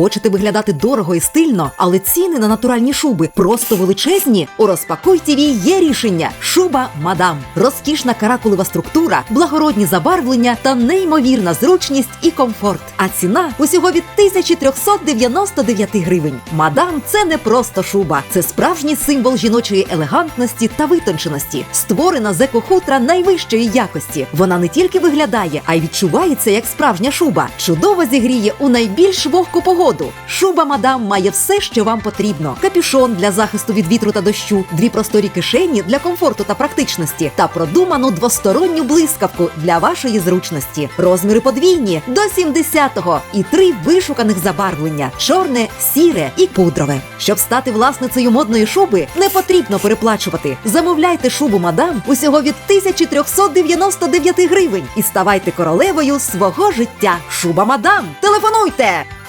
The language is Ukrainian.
Хочете виглядати дорого і стильно, але ціни на натуральні шуби просто величезні? У розпакуй ТВ є рішення: шуба мадам, розкішна каракулева структура, благородні забарвлення та неймовірна зручність і комфорт. А ціна усього від 1399 гривень. Мадам це не просто шуба, це справжній символ жіночої елегантності та витонченості, створена з екохутра найвищої якості. Вона не тільки виглядає, а й відчувається як справжня шуба. Чудово зігріє у найбільш вогку погоду. Шуба мадам має все, що вам потрібно: капюшон для захисту від вітру та дощу, дві просторі кишені для комфорту та практичності, та продуману двосторонню блискавку для вашої зручності. Розміри подвійні до 70-го і три вишуканих забарвлення: чорне, сіре і пудрове. Щоб стати власницею модної шуби, не потрібно переплачувати. Замовляйте шубу мадам усього від 1399 гривень і ставайте королевою свого життя. Шуба мадам. Телефонуйте!